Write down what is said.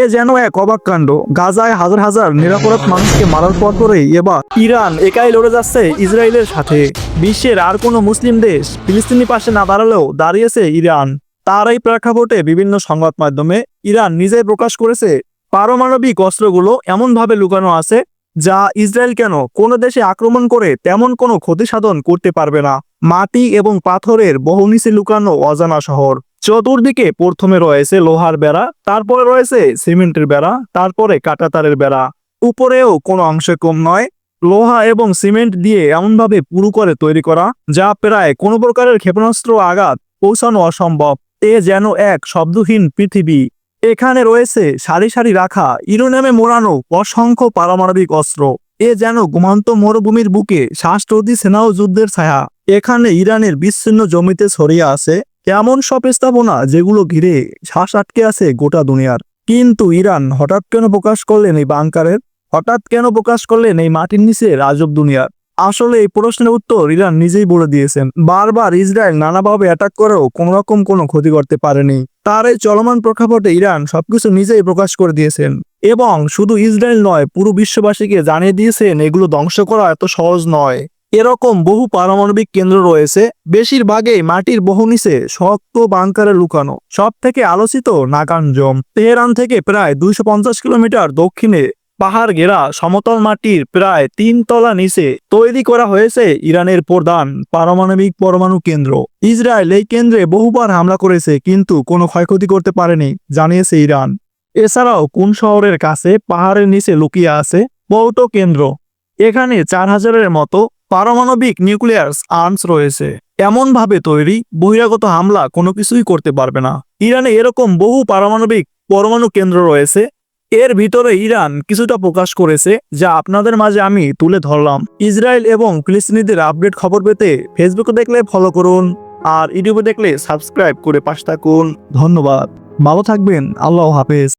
এ যেন এক অবাক কাণ্ড। গাজায় হাজার হাজার নিরাপরাধ মানুষকে মারার পর পরেই এবার ইরান একাই লড়ে যাচ্ছে ইসরায়েলের সাথে। বিশ্বের আর কোনো মুসলিম দেশ ফিলিস্তিনি পাশে না দাঁড়ালেও দাঁড়িয়েছে ইরান। তার এই প্রেক্ষাপটে বিভিন্ন সংবাদ মাধ্যমে ইরান নিজেই প্রকাশ করেছে, পারমাণবিক অস্ত্রগুলো এমনভাবে লুকানো আছে যা ইসরায়েল কেন কোনো দেশে আক্রমণ করে তেমন কোনো ক্ষতি সাধন করতে পারবে না। মাটি এবং পাথরের বহু নিচে লুকানো অজানা শহর। চতুর্দিকে প্রথমে রয়েছে লোহার বেড়া, তারপরে রয়েছে সিমেন্টের বেড়া, তারপরে কাটাতারের বেড়া। উপরেও কোনো অংশে কম নয়। লোহা এবং সিমেন্ট দিয়ে এমনভাবে পুরু করে তৈরি করা, যা প্রায় কোনো প্রকারের ক্ষেপণাস্ত্র আঘাত পৌঁছানো অসম্ভব। এ যেন এক শব্দহীন পৃথিবী। এখানে রয়েছে সারি সারি রাখা, ইরোনামে মোড়ানো অসংখ্য পারমাণবিক অস্ত্র। এ যেন ঘুমান্ত মরুভূমির বুকে শ্বাসরোধী সেনা ও যুদ্ধের ছায়া। এখানে ইরানের বিচ্ছিন্ন জমিতে ছড়িয়ে আছে এমন সব স্থাপনা যেগুলো ঘিরে শ্বাস আটকে আছে গোটা দুনিয়ার? কিন্তু ইরান হঠাৎ কেন প্রকাশ করলেন এই বাংকারের? হঠাৎ কেন প্রকাশ করলেন এই মাটির নিচে রাজব দুনিয়ার? আসলে এই প্রশ্নের উত্তর ইরান নিজেই বলে দিয়েছেন। বারবার ইসরায়েল নানাভাবে অ্যাটাক করেও কোন রকম কোনো ক্ষতি করতে পারেনি। তার এই চলমান প্রেক্ষাপটে ইরান সবকিছু নিজেই প্রকাশ করে দিয়েছেন। এবং শুধু ইসরায়েল নয়, পুরো বিশ্ববাসীকে জানিয়ে দিয়েছেন, এগুলো ধ্বংস করা এত সহজ নয়। এরকম বহু পারমাণবিক কেন্দ্র রয়েছে বেশিরভাগই মাটির বহু নিচে শক্ত বাংকারে লুকানো। সব থেকে আলোচিত নাকানজম তেহরান থেকে প্রায় দুইশো পঞ্চাশ কিলোমিটার দক্ষিণে পাহাড় ঘেরা সমতল মাটির প্রায় তিন তলা নিচে তৈরি করা হয়েছে ইরানের প্রধান পারমাণবিক পরমাণু কেন্দ্র। ইসরায়েল এই কেন্দ্রে বহুবার হামলা করেছে, কিন্তু কোনো ক্ষয়ক্ষতি করতে পারেনি, জানিয়েছে ইরান। এছাড়াও কোন শহরের কাছে পাহাড়ের নিচে লুকিয়ে আছে পৌটো কেন্দ্র? এখানে চার হাজারের মতো পারমাণবিক নিউক্লিয়ার আর্মস রয়েছে। এমন ভাবে তৈরি, বহিরাগত হামলা কোনো কিছুই করতে পারবে না। ইরানে এরকম বহু পারমাণবিক পরমাণু কেন্দ্র রয়েছে। এর ভিতরে ইরান কিছুটা প্রকাশ করেছে, যা আপনাদের মাঝে আমি তুলে ধরলাম। ইসরায়েল এবং ফিলিস্তিনিদের আপডেট খবর পেতে ফেসবুকে দেখলে ফলো করুন, আর ইউটিউবে দেখলে সাবস্ক্রাইব করে পাশ থাকুন। ধন্যবাদ। ভালো থাকবেন। আল্লাহ হাফেজ।